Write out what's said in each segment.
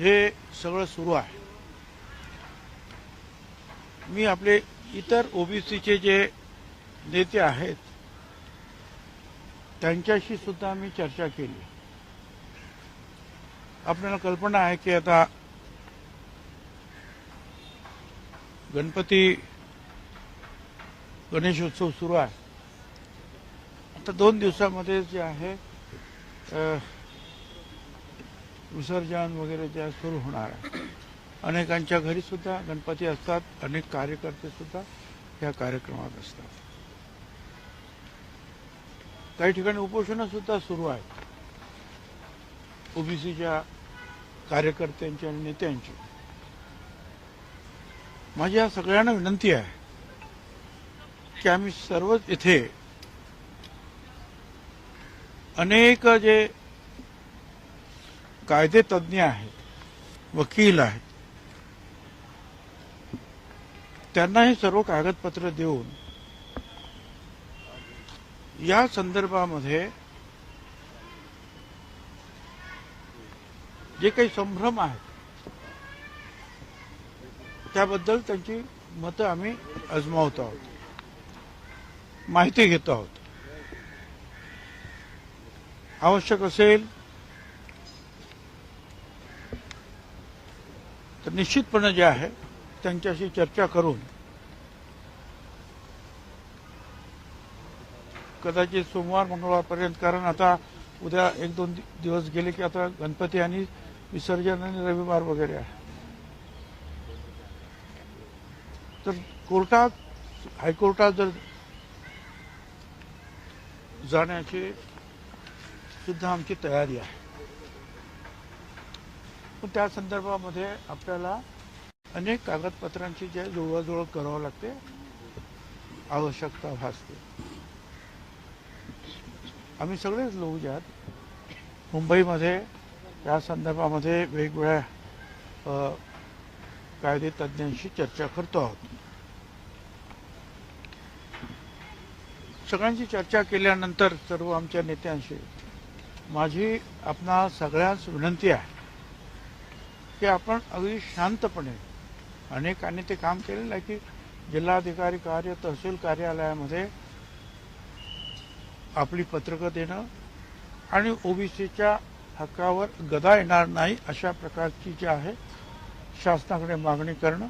हे सगळं सुरू आहे. मी आपले इतर ओबीसीचे जे नेते आहेत त्यांच्याशी सुद्धा मी चर्चा केली. आपल्याला कल्पना आहे की आता गणपती गणेशोत्सव सुरू आहे. आता दोन दिवसामध्ये जे आहे विसर्जन वगैरे त्या सुरू होणार आहे. अनेकांच्या घरी सुद्धा गणपती असतात अनेक कार्यकर्ते सुद्धा या कार्यक्रमात असतात. काही ठिकाणी उपोषणं सुद्धा सुरू आहेत. ओबीसीच्या कार्यकर्त्यांची आणि नेत्यांची. माझी या सगळ्यांना विनंती आहे की आम्ही सर्वच इथे अनेक जे कायदे तज्ज्ञ आहेत वकील आहेत. त्यांना हे सर्व कागदपत्र देऊन या संदर्भामध्ये जे काही संभ्रम आहेत त्याबद्दल त्यांची मतं आम्ही अजमावत आहोत. माहिती घेत आहोत. आवश्यक असेल तर निश्चितपणे जे आहे त्यांच्याशी चर्चा करून कदाचित सोमवार मंगळवारपर्यंत कारण आता उद्या एक दोन दिवस गेले की आता गणपती आणि विसर्जन आणि रविवार वगैरे आहे. तर कोर्टात हायकोर्टात जर जाण्याची सुद्धा आमची तयारी आहे. त्या संदर्भामध्ये आपल्याला अनेक कागदपत्रांची जे जुळवाजुळव करावं लागते आवश्यकता भासते. आम्ही सगळेच लोक जे मुंबईमध्ये या संदर्भामध्ये वेगवेगळ्या कायदे तज्ज्ञांशी चर्चा करतो आहोत. सगळ्यांची चर्चा केल्यानंतर सर्व आमच्या नेत्यांशी माझी आपणा सगळ्यांस विनंती आहे की आपण अगदी शांतपणे अनेकांनी ते काम केलेलं आहे की जिल्हाधिकारी कार्य तहसील कार्यालयामध्ये आपली पत्रकं देणं आणि ओबीसीच्या हक्कावर गदा येणार नाही अशा प्रकारची जी आहे शासनाकडे मागणी करणं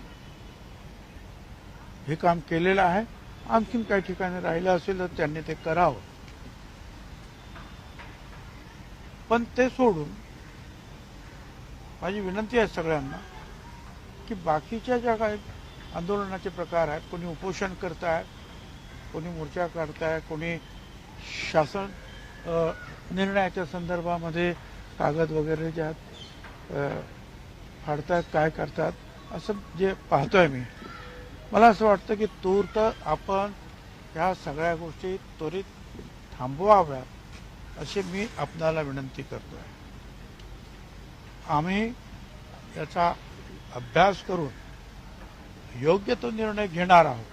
हे काम केलेलं आहे. आणखीन काही ठिकाणी राहिलं असेल तर त्यांनी ते करावं. पण ते सोडून माझी विनंती आहे सगळ्यांना की बाकीच्या ज्या काही आंदोलनाचे प्रकार आहेत कोणी उपोषण करतायत कोणी मोर्चा काढताय कोणी शासन निर्णयाच्या संदर्भामध्ये कागद वगैरे ज्या आहेत काय करतात असं जे पाहतोय मी. मला असं वाटतं की तूर्त आपण ह्या सगळ्या गोष्टी त्वरित थांबवाव्यात अशी मी आपणाला विनंती करतो आहे आम्ही याचा अभ्यास करून योग्य तो निर्णय घेणार आहोत.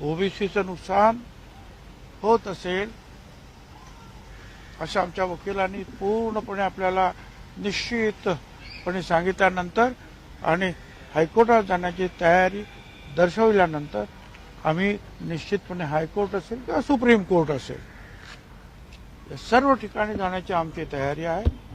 ओबीसीचं नुकसान होत असेल असं आमच्या वकिलांनी पूर्णपणे आपल्याला निश्चितपणे सांगितल्यानंतर आणि हायकोर्टात जाण्याची तयारी दर्शवल्यानंतर आम्ही निश्चितपणे हायकोर्ट असेल किंवा सुप्रीम कोर्ट असेल. या सर्व ठिकाणी जाण्याची आमची तयारी आहे.